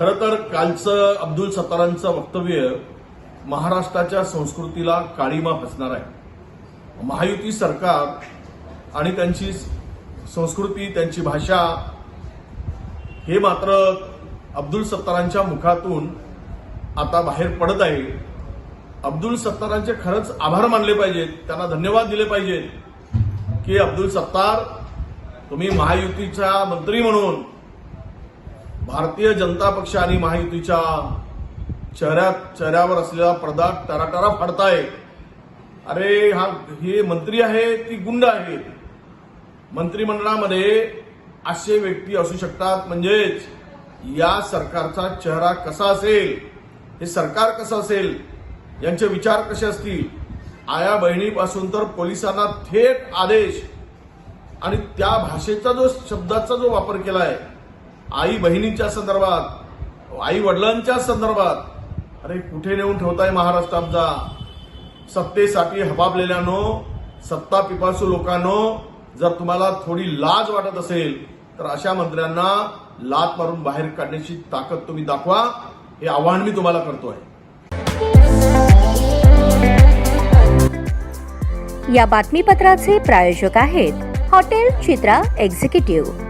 खरं तर कालचं अब्दुल सत्तारांचं वक्तव्य महाराष्ट्राच्या संस्कृतीला काळीमा फसणार आहे. महायुती सरकार आणि त्यांची संस्कृती त्यांची भाषा हे मात्र अब्दुल सत्तारांच्या मुखातून आता बाहेर पडत आहे. अब्दुल सत्तारांचे खरंच आभार मानले पाहिजेत. त्यांना धन्यवाद दिले पाहिजेत की अब्दुल सत्तार तुम्ही महायुतीचा मंत्री म्हणून भारतीय जनता पक्ष आणि महायुतीच्या चेहऱ्यात चेहऱ्यावर असलेला पडदा टराटरा फाडताय. अरे हा हे मंत्री आहे ती गुंड आहेत मंत्रिमंडळामध्ये असे व्यक्ती असू शकतात म्हणजेच या सरकारचा चेहरा कसा असेल हे सरकार कसं असेल यांचे विचार कसे असतील? आया बहिणीपासून तर पोलिसांना थेट आदेश. आणि त्या भाषेचा जो शब्दाचा जो वापर केला आहे आई बहिणींच्या संदर्भात आई वडिलांच्या संदर्भात अरे कुठे नेऊन ठेवताय महाराष्ट्र आमचा सत्तेसाठी हबाबलेल्यानो सत्ता पिपासू लोकांनो जर तुम्हाला थोडी लाज वाटत असेल तर अशा मंत्र्यांना लात मारून बाहेर काढण्याची ताकद तुम्ही दाखवा. हे आव्हान मी तुम्हाला करतोय. या बातमीपत्राचे प्रायोजक आहेत हॉटेल चित्रा एक्झिक्युटिव्ह.